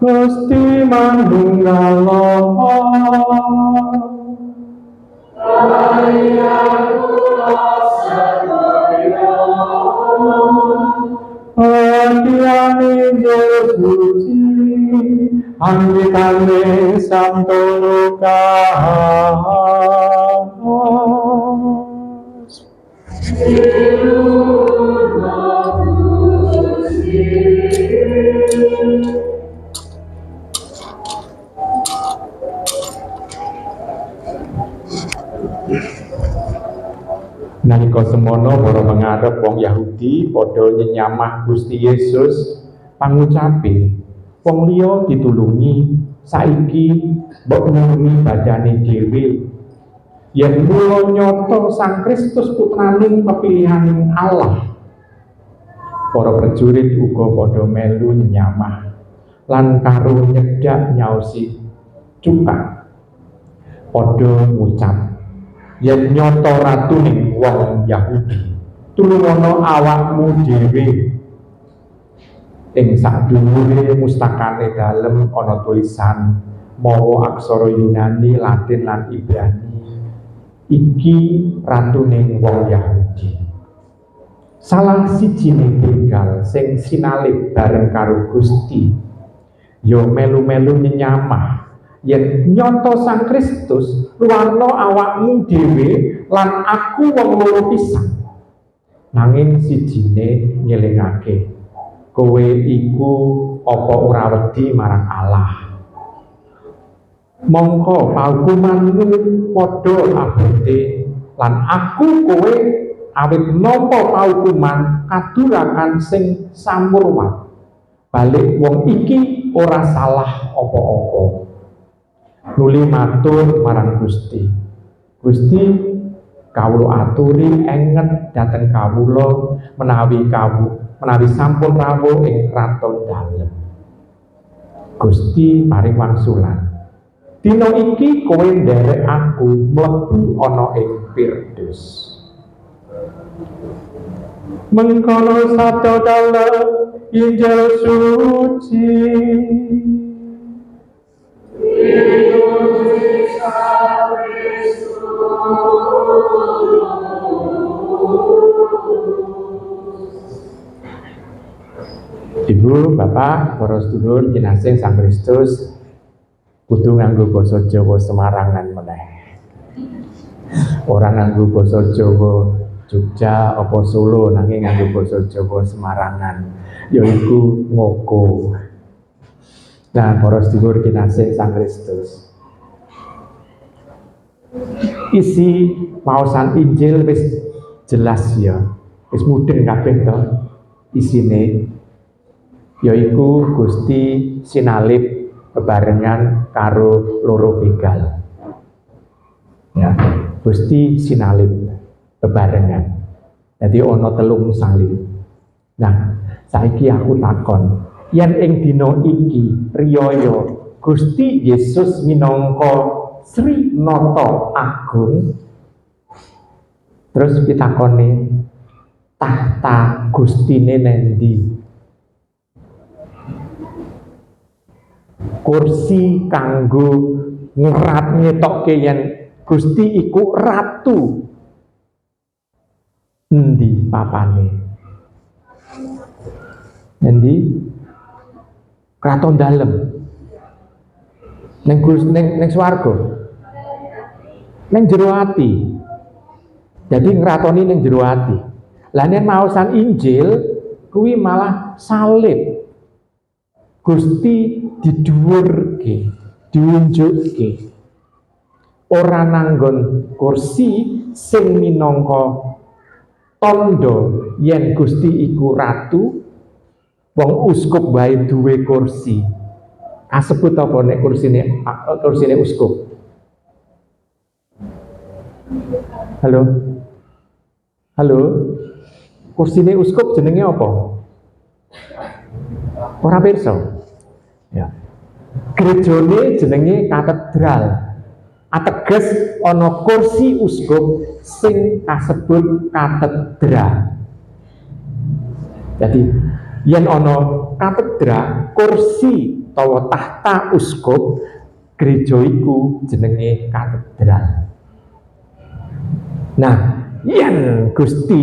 Gusti manunggal Atiane Yesusi Angkitane Santoro Kahos Nalika semono para pengarep wong Yahudi padha nyenyamah Gusti Yesus pangucape wong liya ditulungi saiki mbok nulungi badane dhewe. Yen mula nyata Sang Kristus putraning pepilihaning Allah para prajurit uga padha melu nyamah lan karo nyedak nyaosi cukak padha ngucap yen nyata ratuning wong Yahudi. Tulungono awakmu dhewe. Ing sadhuwure mustakane dalem ana tulisan mawa aksara Yunani Latin lan Ibrani. Iki ratuning wong Yahudi. Salah sijine begal sing sinalip bareng karo Gusti yo melu-melu nyenyamah yen nyoto Sang Kristus luwarno awakmu dhewe lan aku wong loro pisan. Nanging sijine nyelingake kowe iku apa ora wedi marang Allah? Mongko paukumanmu padha abote lan aku kowe awit nampa paukuman kadurakan sing samurmat balik wong iki ora salah apa-apa nuli matur marang Gusti. Gusti kawula aturi enget dhateng kawula menawi kawu menawi sampun rawuh ing kraton dalem. Gusti paring wangsulan. Dina iki kowe nderek aku mlebu ana ing Firdaus Mengkono sabda dalem Injil suci Ibu, Bapak, para sedulur kinasih Sang Kristus kudu nganggo basa Jawa Semarangan meneh. Ora nganggo basa Jawa Jogja apa Solo nanging nganggo basa Jawa Semarangan yaiku ngoko. Nah, para sedulur kinasih Sang Kristus. Isi pausan Injil wis jelas ya. Wis mudeng kabeh to isine yaiku Gusti sinalip bebarengan karo loro begal. Ya, Gusti sinalip bebarengan. Jadi ono telung salib. Nah, saiki aku takon, yen ing dina iki riyaya Gusti Yesus minangka Sri Noto Agung. Terus pitakone tahta Gustine nendi. Kursi kanggo ngerat ngetokke yen Gusti iku ratu. Endi papane? Endi kraton dalem. Ning Gus ning ning swarga ning jero ati jadi ngratoni ning jero ati lah nek maosan Injil kuwi malah salib. Gusti didhuwurke, diunjukke. Ora nanggon kursi sing minangka tondo yen Gusti iku ratu, wong uskup wae duwe kursi. Kasebut apa nek kursine kursine uskup? Halo? Halo? Kursine uskup jenenge apa? Ora pirsa. Ya. Gerejane jenenge katedral. Ateges ana kursi uskup sing kasebut katedra. Jadi yen ana katedra, kursi utawa tahta uskup gereja iku jenenge katedral. Nah yen Gusti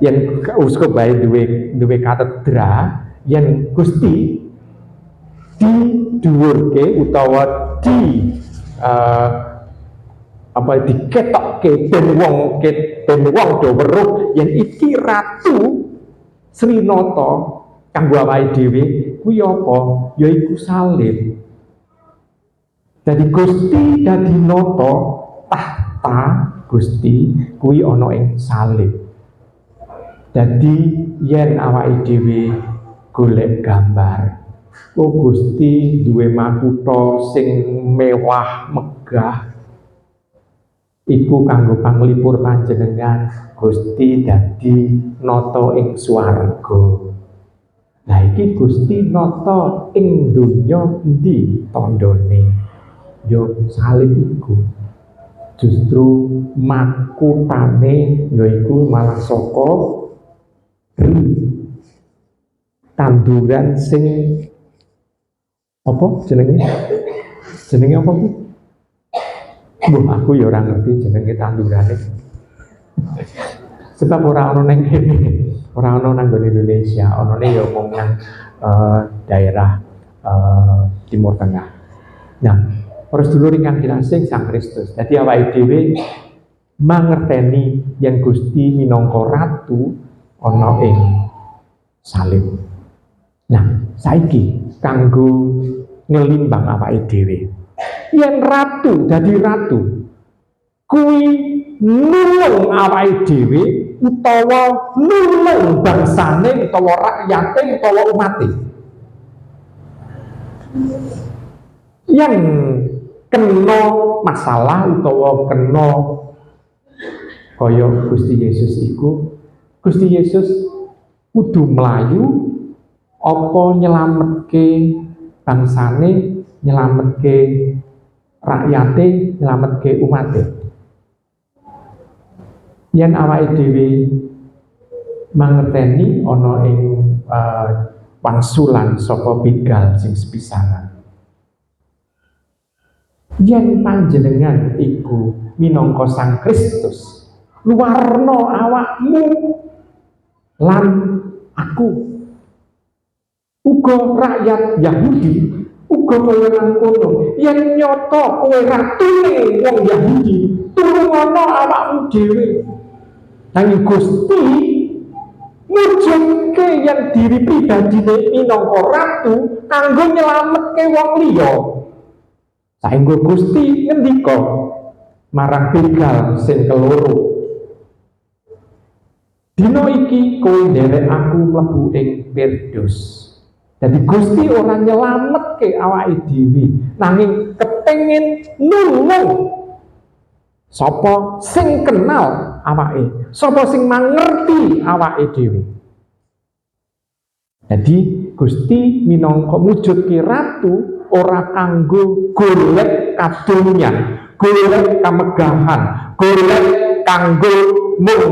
yen uskup bae duwe duwe katedra yen Gusti di dhuwurke utawa di uh, apa diketokke ben wong ben wong do weruh yen iki ratu Srinata kanggo awake dhewe kuwi apa? Yaiku salib. Jadi Gusti dadi nata tahta Gusti kuwi ana ing salib. Jadi yen awake dhewe golek gambar Oh Gusti duwe makutha sing mewah megah iku kanggo panglipur panjenengan Gusti dadi nata ing swarga. Nah iki Gusti nata ing donya endi tandane? Yo salib iku. Justru makutane yaiku malah saka tanduran sing apa jenenge jenenge apa Bu? Bu aku ya orang ngerti jenenge tandurane. Sebab orang orang neng kene orang orang nang Indonesia orang ya ngomong nang uh, daerah uh, Timur Tengah. Nah harus dulu ingkang dirasing Sang Kristus. Jadi awake dhewe mangerteni yang Gusti minangka ratu ana ing salib. Nah saiki kanggo ngelimbang awake dhewe. Yen ratu dadi ratu, kuwi nulung awake dhewe utawa nulung bangsane utawa rakyate utawa umate. Yang kena masalah utawa kena kaya Gusti Yesus iku Gusti Yesus kudu melayu apa nyelametke bangsane nyelametke rakyate nyelametke umate. Yen awake dhewe mangerteni ana ing uh, wangsulan saka begal sing sepisanan. Yen panjenengan iku minangka Sang Kristus luarno awakmu lan aku. Uga rakyat Yahudi uga kaya kono yen nyoto kowe ratune wong Yahudi. Turungono awakmu dhewe. Nanging Gusti mujudke yang diri pribadine minangka ratu kanggo nyelametke wong liya. Saengga Gusti ngendika marang begal sing keloro Dino iki kowe nderek aku mlebu ing Pirdaus jadi Gusti orang nyelamet ke awake dhewe, nanging kepengin nulung sapa sing kenal awake, sapa sing mangerti awake dhewe. Jadi Gusti minangka mujudke ratu ora kanggo golek kadonyan, golek kamegahan, golek kanggo mung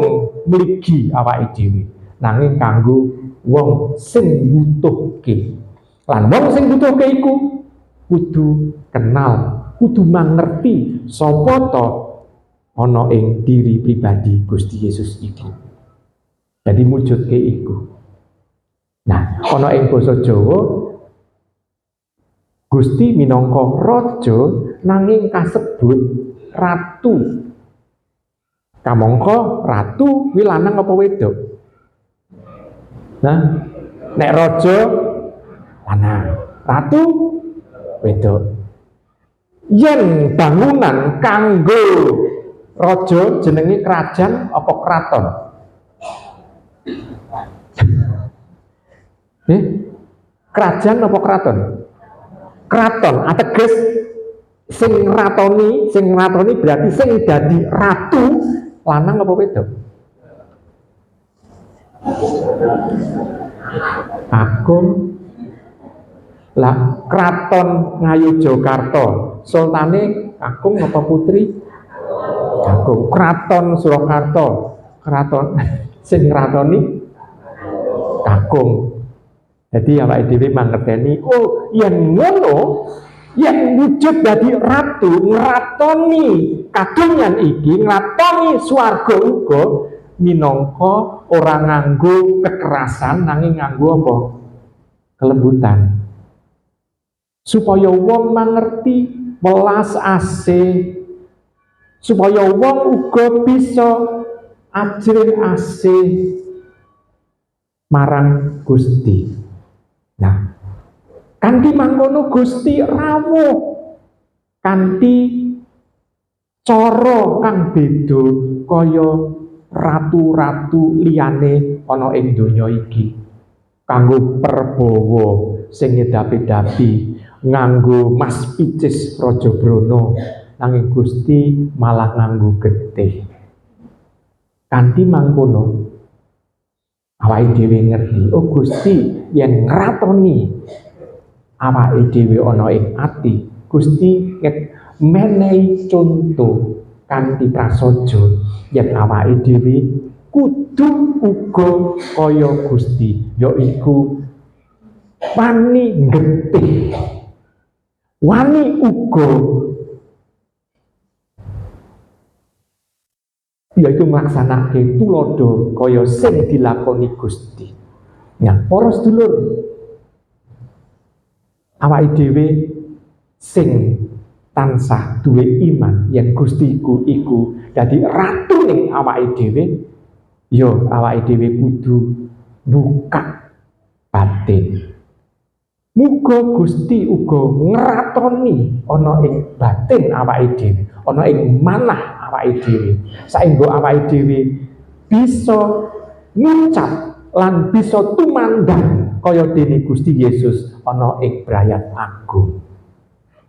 mligi awake dhewe, nanging kanggo wong sing butuhke. Lan wong sing butuhke iku kudu kenal, kudu mangerti sapa to ana ing diri pribadi Gusti Yesus iki. Jadi mujudke iku. Nah, ana ing basa Jawa Gusti minangka raja nanging kasebut ratu. Kamangka ratu kuwi lanang apa wedok? Nah, nek raja lanang, ratu wedok. Yen bangunan kanggo raja jenenge kerajaan apa keraton? Eh? Kerajaan apa keraton? Keraton ateges sing ratoni, sing ratoni berarti sing dadi ratu lanang apa wedok? Agung lah kraton Ngayu Jakarta sultane Agung apa putri? Agung. Kraton Surakarta. Kraton sing ngratoni Agung. Jadi awake dhewe mangerteni, oh yen ngono, yen wujud dadi ratu ngratoni kadonyan iki, ngratoni swarga uga minangka ora nganggo kekerasan nanging nganggo apa? kelembutan. Supaya wong mangerti welas asih supaya wong uga bisa ajrih asih marang Gusti. Nah, kanthi mangkono Gusti rawuh kanthi cara kang beda kaya ratu-ratu liyane ana ing donya iki. Kanggo perbawa sing ngedapi-dapi nganggo Mas Picis Raja Brana nanging Gusti malah nganggo getih. Kanthi mangkono awake dhewe ngerti, oh Gusti yen ngratoni awake dhewe ana ing ati, Gusti menehi conto kanthi prasaja yen awake dhewe kudu uga kaya Gusti, yaiku wani getih. Wani uga yaitu melaksanakan tulodo kaya sing dilakoni Gusti. Nah, para sedulur awake dhewe sing tansah duwe iman yen Gusti iku dadi ratu ning awake dhewe ya awake dhewe kudu buka batin. Muga Gusti uga ngratoni ana ing batin awake dhewe, ana ing manah awake dhewe. Saengga awake dhewe bisa ngucap lan bisa tumandang kaya dene Gusti Yesus ana ing brayat agung.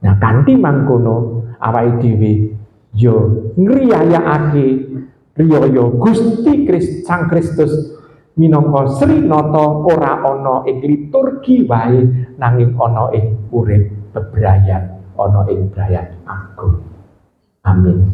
Nah, kanthi mangkono awake dhewe ya ngriyayakake riyaya Gusti Kristus Sang Kristus minangka Sri Nata ora ana ing liturgi wae nanging ana ing urip bebrayat ana ing brayat agung. Amin.